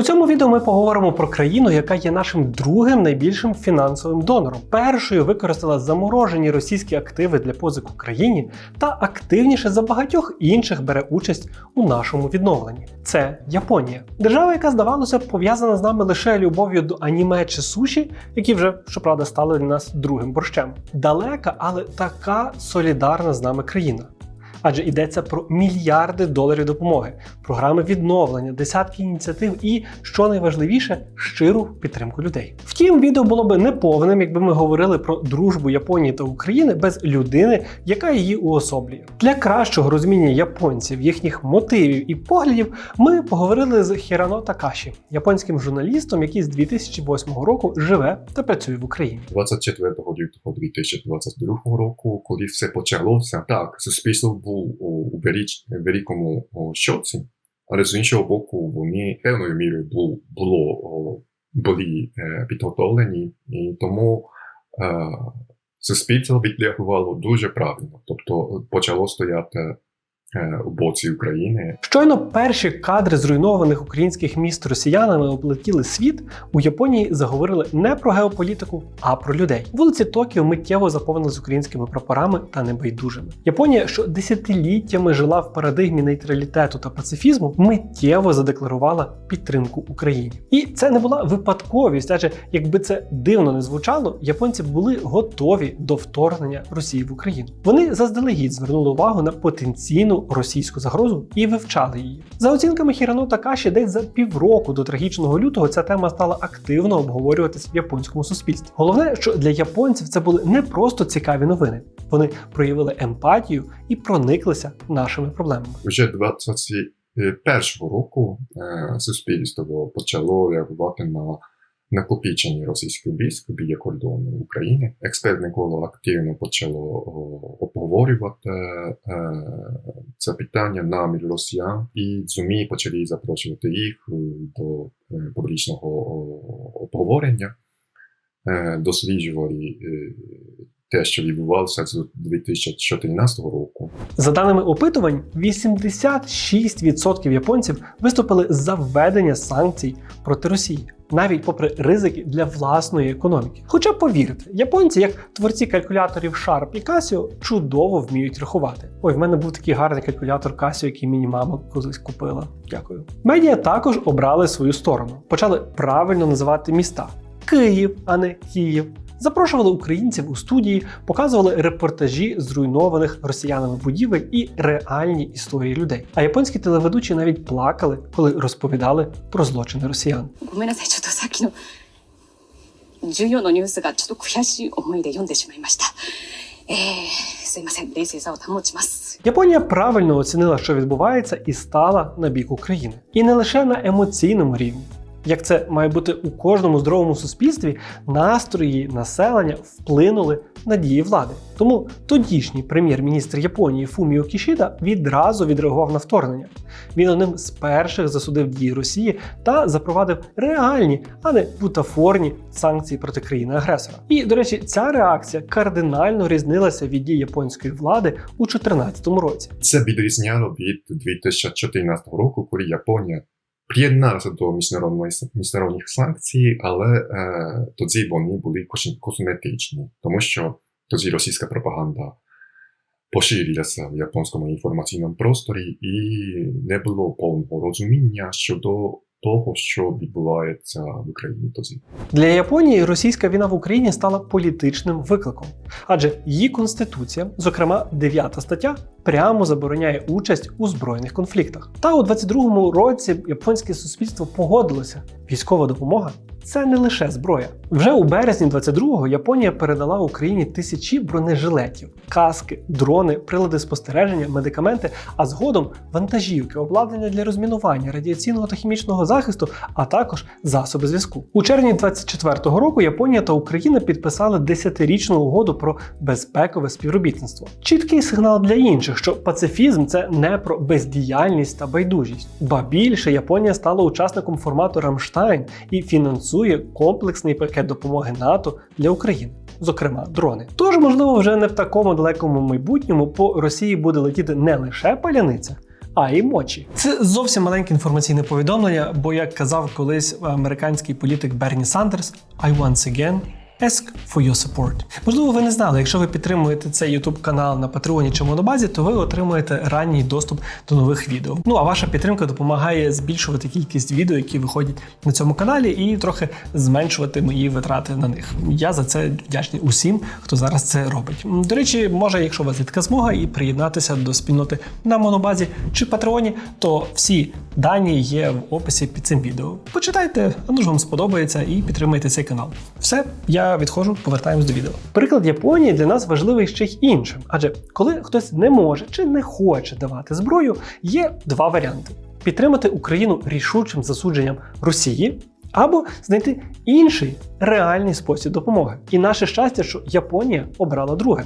У цьому відео ми поговоримо про країну, яка є нашим другим найбільшим фінансовим донором. Першою використала заморожені російські активи для позик Україні та активніше за багатьох інших бере участь у нашому відновленні. Це Японія, держава, яка здавалося б пов'язана з нами лише любов'ю до аніме чи суші, які вже щоправда стали для нас другим борщем. Далека, але така солідарна з нами країна. Адже йдеться про мільярди доларів допомоги, програми відновлення, десятки ініціатив і, що найважливіше, щиру підтримку людей. Втім, відео було би неповним, якби ми говорили про дружбу Японії та України без людини, яка її уособлює. Для кращого розуміння японців, їхніх мотивів і поглядів, ми поговорили з Хірано Такаші, японським журналістом, який з 2008 року живе та працює в Україні. 24 лютого 2022 року, коли все почалося, так, суспільство у, у великому щоці, але з іншого боку, вони певною мірою було, було були е, підготовлені, і тому е, суспільство відреагувало дуже правильно. Тобто почало стояти е, у боці України Щойно перші кадри зруйнованих українських міст росіянами облетіли світ. У Японії заговорили не про геополітику, а про людей. Вулиці Токіо миттєво заповнились українськими прапорами та небайдужими. Японія, що десятиліттями жила в парадигмі нейтралітету та пацифізму, миттєво задекларувала підтримку Україні. І це не була випадковість, адже якби це дивно не звучало, японці були готові до вторгнення Росії в Україну. Вони заздалегідь звернули увагу на потенційну російську загрозу і вивчали її. За оцінками Хірано Такаші, десь за півроку до трагічного лютого ця тема стала активно обговорюватись в японському суспільстві. Головне, що для японців це були не просто цікаві новини. Вони проявили емпатію і прониклися нашими проблемами. вже 21 року е, суспільство почало реагувати на накопичення російських військ біля кордону України. Експертне коло активно почало обговорювати е, це питання намір росіян, і ЗУМІ почали запрошувати їх е, до е, публічного обговорення, досліджували те, що відбувалося з 2014 року. За даними опитувань, 86% японців виступили за введення санкцій проти Росії, навіть попри ризики для власної економіки. Хоча повірте, японці, як творці калькуляторів Sharp і Casio, чудово вміють рахувати. Ой, в мене був такий гарний калькулятор Casio, який мені мама колись купила. Дякую. Медіа також обрали свою сторону, почали правильно називати міста: Київ, а не Київ Запрошували українців у студії, показували репортажі зруйнованих росіянами будівель і реальні історії людей. А японські телеведучі навіть плакали, коли розповідали про злочини росіян.ごめんなさい、ちょっとさっきの重要のニュースがちょっと悔しい思いで読んでしまいました。えー、すいません、冷静さを保ちます。 Японія правильно оцінила, що відбувається, і стала на бік України. І не лише на емоційному рівні. Як це має бути у кожному здоровому суспільстві, настрої населення вплинули на дії влади. Тому тодішній прем'єр-міністр Японії Фуміо Кішіда відразу відреагував на вторгнення. Він одним з перших засудив дії Росії та запровадив реальні, а не бутафорні санкції проти країни-агресора. І, до речі, ця реакція кардинально різнилася від дій японської влади у 2014 році. Це відрізняло від 2014 року, коли Японія приєдналася до міжнародних санкцій, але е, тоді вони були косметичні, тому що тоді російська пропаганда поширилася в японському інформаційному просторі, і не було повного розуміння щодо того, що відбувається в Україні тоді. Для Японії російська війна в Україні стала політичним викликом, адже її конституція, зокрема 9 стаття, прямо забороняє участь у збройних конфліктах. Та у 22-му році японське суспільство погодилося, військова допомога. Це не лише зброя. Вже у березні 22-го Японія передала Україні тисячі бронежилетів, каски, дрони, прилади спостереження, медикаменти, а згодом вантажівки, обладнання для розмінування, радіаційного та хімічного захисту, а також засоби зв'язку. У червні 24-го року Японія та Україна підписали 10-річну угоду про безпекове співробітництво. Чіткий сигнал для інших, що пацифізм це не про бездіяльність та байдужість. Ба більше Японія стала учасником формату Рамштайн і фінансує комплексний пакет допомоги НАТО для України. Зокрема, дрони. Тож, можливо, вже не в такому далекому майбутньому по Росії буде летіти не лише паляниця, а й мочі. Це зовсім маленьке інформаційне повідомлення, бо як казав колись американський політик Берні Сандерс, I once again Ask for your support. Можливо, ви не знали, якщо ви підтримуєте цей YouTube канал на Патреоні чи Монобазі, то ви отримуєте ранній доступ до нових відео. Ну а ваша підтримка допомагає збільшувати кількість відео, які виходять на цьому каналі, і трохи зменшувати мої витрати на них. Я за це вдячний усім, хто зараз це робить. До речі, може, якщо у вас є така змога, і приєднатися до спільноти на Монобазі чи Патреоні, то всі дані є в описі під цим відео. Почитайте, а ну ж вам сподобається, і підтримайте цей канал. Все, я відходжу, повертаємось до відео. Приклад Японії для нас важливий ще й іншим, адже коли хтось не може чи не хоче давати зброю, є два варіанти: підтримати Україну рішучим засудженням Росії. Або знайти інший реальний спосіб допомоги. І наше щастя, що Японія обрала друге.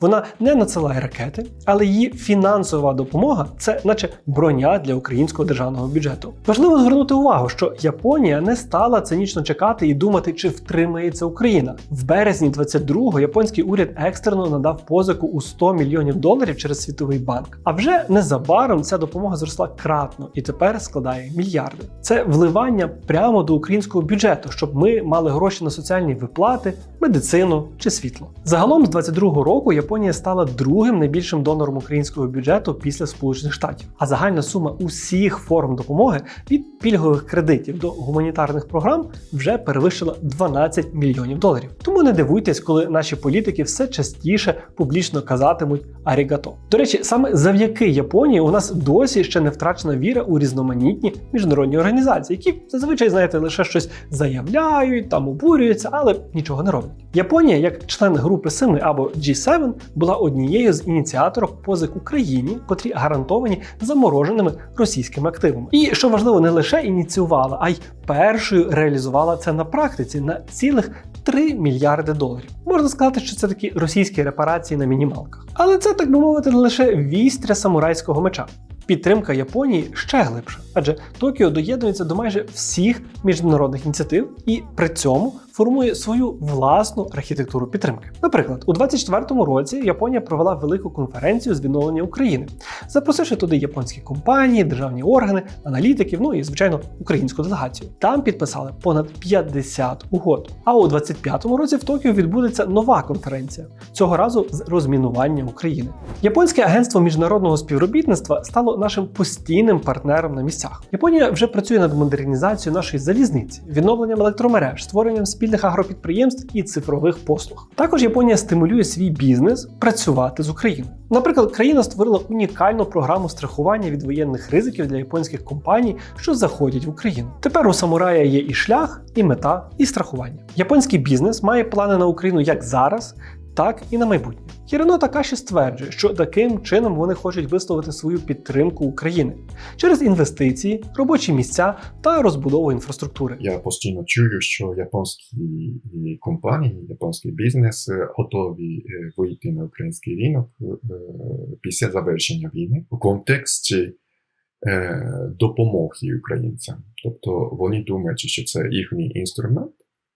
Вона не надсилає ракети, але її фінансова допомога це наче броня для українського державного бюджету. Важливо звернути увагу, що Японія не стала цинічно чекати і думати, чи втримається Україна. В березні 22-го японський уряд екстрено надав позику у 100 мільйонів доларів через світовий банк. А вже незабаром ця допомога зросла кратно і тепер складає мільярди. Це вливання прямо до українського бюджету, щоб ми мали гроші на соціальні виплати, медицину чи світло. Загалом з 22-го року Японія стала другим найбільшим донором українського бюджету після Сполучених Штатів. А загальна сума усіх форм допомоги від пільгових кредитів до гуманітарних програм вже перевищила 12 мільйонів доларів. Тому не дивуйтесь, коли наші політики все частіше публічно казатимуть арігато. До речі, саме завдяки Японії у нас досі ще не втрачена віра у різноманітні міжнародні організації, які зазвичай, знаєте, лише щось заявляють, там обурюються, але нічого не роблять. Японія, як член групи 7 або G7, була однією з ініціаторок позик Україні, котрі гарантовані замороженими російськими активами. І що важливо, не лише ініціювала, а й першою реалізувала це на практиці на цілих 3 мільярди доларів. Можна сказати, що це такі російські репарації на мінімалках. Але це так би мовити лише вістря самурайського меча. Підтримка Японії ще глибша, адже Токіо доєднується до майже всіх міжнародних ініціатив і при цьому формує свою власну архітектуру підтримки. Наприклад, у 24-му році Японія провела велику конференцію з відновлення України, запросивши туди японські компанії, державні органи, аналітиків, ну і звичайно українську делегацію. Там підписали понад 50 угод. А у 25-му році в Токіо відбудеться нова конференція цього разу з розмінування України. Японське агентство міжнародного співробітництва стало нашим постійним партнером на місцях. Японія вже працює над модернізацією нашої залізниці, відновленням електромереж, створенням спільних агропідприємств і цифрових послуг. Також Японія стимулює свій бізнес працювати з Україною. Наприклад, країна створила унікальну програму страхування від воєнних ризиків для японських компаній, що заходять в Україну. Тепер у самурая є і шлях, і мета, і страхування. Японський бізнес має плани на Україну як зараз, так і на майбутнє. Хірино Такаші стверджує, що таким чином вони хочуть висловити свою підтримку України через інвестиції, робочі місця та розбудову інфраструктури. Я постійно чую, що японські компанії, японський бізнес готові е, вийти на український ринок е, після завершення війни у контексті е, допомоги українцям. Тобто вони думають, що це їхній інструмент,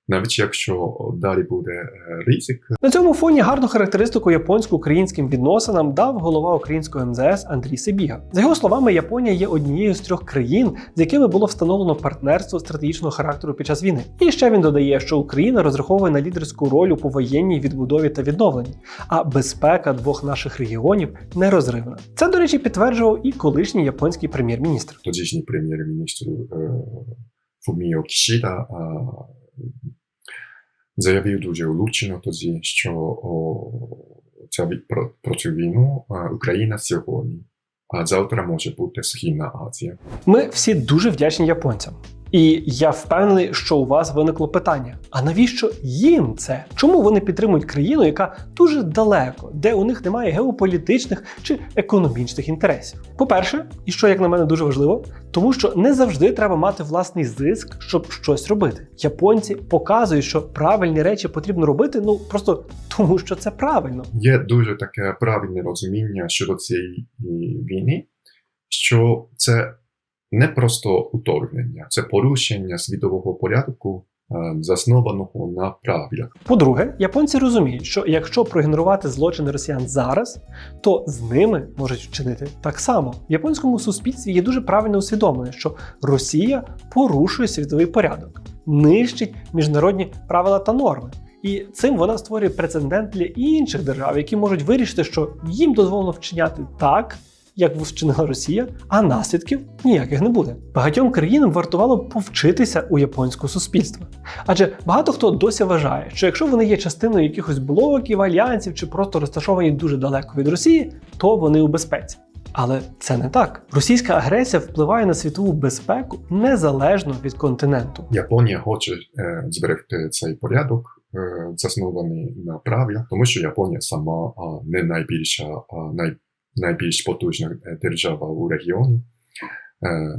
навіть якщо далі буде е, ризик, На цьому фоні гарну характеристику японсько-українським відносинам дав голова українського МЗС Андрій Сибіга. За його словами, Японія є однією з трьох країн, з якими було встановлено партнерство стратегічного характеру під час війни. І ще він додає, що Україна розраховує на лідерську роль у повоєнній відбудові та відновленні, а безпека двох наших регіонів нерозривна. Це, до речі, підтверджував і колишній японський прем'єр-міністр. тодішній прем'єр-міністр е, Фуміо Кішіда заявив дуже влучно тоді, що о, ця про, про цю війну Україна сьогодні, а завтра може бути Східна Азія. Ми всі дуже вдячні японцям. І я впевнений, що у вас виникло питання: а навіщо їм це? Чому вони підтримують країну, яка дуже далеко, де у них немає геополітичних чи економічних інтересів? По-перше, і що як на мене дуже важливо, тому що не завжди треба мати власний зиск, щоб щось робити. Японці показують, що правильні речі потрібно робити, ну просто тому, що це правильно. Є дуже таке правильне розуміння щодо цієї е, війни, що це не просто уторгнення, це порушення світового порядку заснованого на правилах. По-друге, японці розуміють, що якщо проігнорувати злочини росіян зараз, то з ними можуть вчинити так само. В японському суспільстві є дуже правильне усвідомлення, що Росія порушує світовий порядок, нищить міжнародні правила та норми. І цим вона створює прецедент для інших держав, які можуть вирішити, що їм дозволено вчиняти так, як вчинила Росія, а наслідків ніяких не буде. Багатьом країнам вартувало повчитися у японського суспільства. Адже багато хто досі вважає, що якщо вони є частиною якихось блоків, альянсів чи просто розташовані дуже далеко від Росії, то вони у безпеці. Але це не так. Російська агресія впливає на світову безпеку незалежно від континенту. Японія хоче е, зберегти цей порядок, е, заснований на правилах, тому що Японія сама не найбільша, а най, найбільш потужна е, держава у регіоні, е,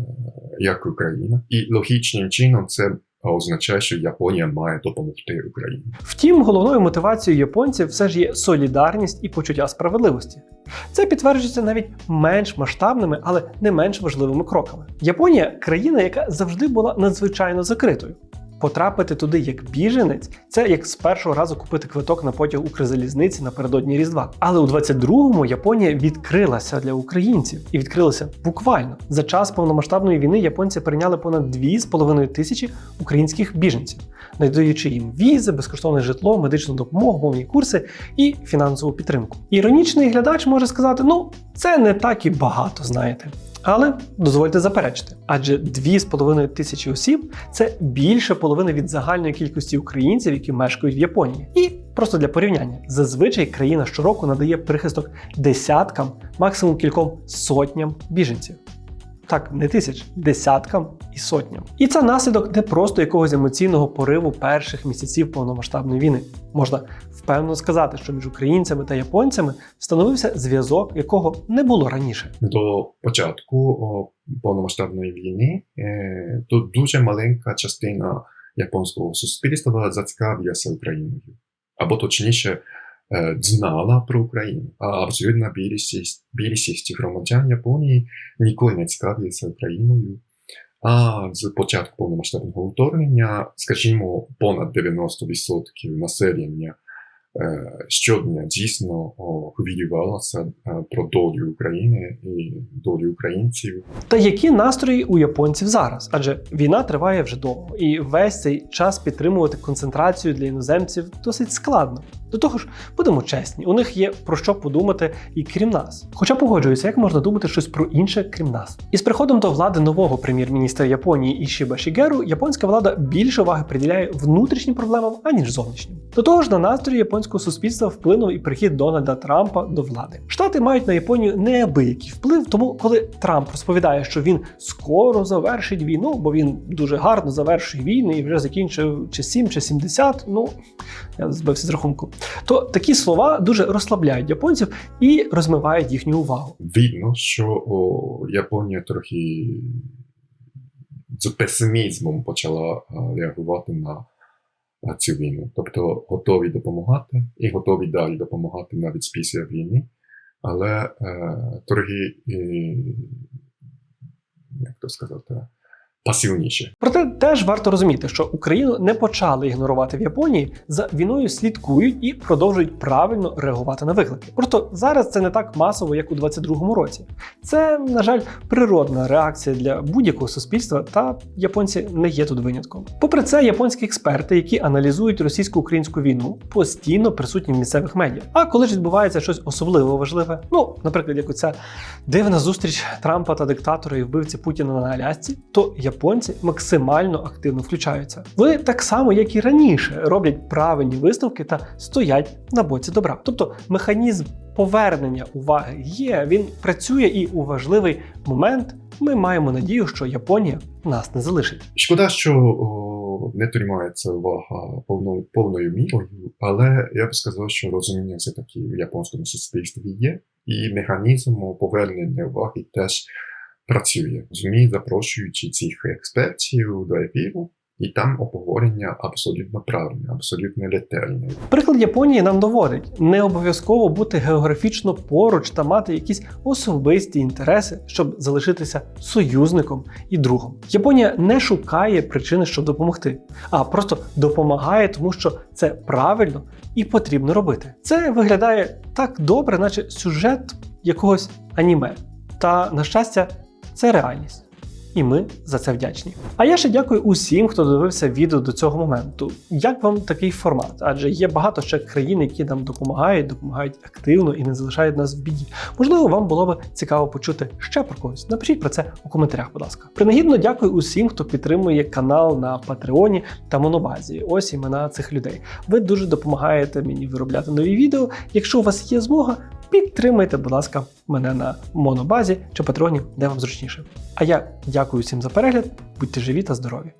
як Україна. І логічним чином це означає, що Японія має допомогти Україні. Втім, головною мотивацією японців все ж є солідарність і почуття справедливості. Це підтверджується навіть менш масштабними, але не менш важливими кроками. Японія країна, яка завжди була надзвичайно закритою. Потрапити туди як біженець це як з першого разу купити квиток на потяг Укрзалізниці напередодні Різдва. Але у 22-му Японія відкрилася для українців і відкрилася буквально за час повномасштабної війни. Японці прийняли понад 2,5 тисячі українських біженців, надаючи їм візи, безкоштовне житло, медичну допомогу, мовні курси і фінансову підтримку. Іронічний глядач може сказати: ну це не так і багато, знаєте. Але дозвольте заперечити, адже 2,5 тисячі осіб це більше половини від загальної кількості українців, які мешкають в Японії. І просто для порівняння, зазвичай країна щороку надає прихисток десяткам, максимум кільком сотням біженців. Так, не тисяч, десяткам і сотням. І це наслідок не просто якогось емоційного пориву перших місяців повномасштабної війни. Можна впевнено сказати, що між українцями та японцями встановився зв'язок, якого не було раніше. До початку повномасштабної війни е, тут дуже маленька частина японського суспільства зацікавилася Україною, або точніше знала про Україну. А більшість, більшість громадян Японії ніколи не цікавилися Україною. А з початку повномасштабного вторгнення, скажімо, понад 90% населення е, щодня дійсно о, хвилювалося е, про долю України і долю українців. Та які настрої у японців зараз? Адже війна триває вже довго, і весь цей час підтримувати концентрацію для іноземців досить складно. До того ж, будемо чесні, у них є про що подумати і крім нас. Хоча погоджуюся, як можна думати щось про інше, крім нас. І з приходом до влади нового прем'єр-міністра Японії Ішіба Шігеру, японська влада більше уваги приділяє внутрішнім проблемам, аніж зовнішнім. До того ж, на настрої японського суспільства вплинув і прихід Дональда Трампа до влади. Штати мають на Японію неабиякий вплив, тому коли Трамп розповідає, що він скоро завершить війну, бо він дуже гарно завершує війни і вже закінчив чи 7, чи 70, ну я збився з рахунку. То такі слова дуже розслабляють японців і розмивають їхню увагу. Видно, що о, Японія трохи з песимізмом почала реагувати на цю війну. Тобто готові допомагати і готові далі допомагати навіть після війни, але е, торги, е, як то сказати, пасивніше. Проте теж варто розуміти, що Україну не почали ігнорувати в Японії, за війною слідкують і продовжують правильно реагувати на виклики. Просто зараз це не так масово, як у 22-му році. Це, на жаль, природна реакція для будь-якого суспільства, та японці не є тут винятком. Попри це, японські експерти, які аналізують російсько-українську війну, постійно присутні в місцевих медіа. А коли ж відбувається щось особливо важливе, ну, наприклад, як оця дивна зустріч Трампа та диктатора і вбивці Путіна на Алясці, то японці максимально активно включаються. Вони так само, як і раніше, роблять правильні висновки та стоять на боці добра. Тобто механізм повернення уваги є, він працює і у важливий момент ми маємо надію, що Японія нас не залишить. Шкода, що о, не тримається увага повною, повною мірою, але я б сказав, що розуміння все таки в японському суспільстві є, і механізм повернення уваги теж працює. ЗМІ, запрошуючи цих експертів до ефіру, І там обговорення абсолютно правильне, абсолютно ретельне. Приклад Японії нам доводить, не обов'язково бути географічно поруч та мати якісь особисті інтереси, щоб залишитися союзником і другом. Японія не шукає причини, щоб допомогти, а просто допомагає, тому що це правильно і потрібно робити. Це виглядає так добре, наче сюжет якогось аніме. Та, на щастя, це реальність. І ми за це вдячні. А я ще дякую усім, хто дивився відео до цього моменту. Як вам такий формат? Адже є багато ще країн, які нам допомагають, допомагають активно і не залишають нас в біді. Можливо, вам було би цікаво почути ще про когось. Напишіть про це у коментарях, будь ласка. Принагідно дякую усім, хто підтримує канал на Патреоні та Монобазі. Ось імена цих людей. Ви дуже допомагаєте мені виробляти нові відео. Якщо у вас є змога, підтримайте, будь ласка, мене на монобазі чи патроні, де вам зручніше. А я дякую всім за перегляд, будьте живі та здорові!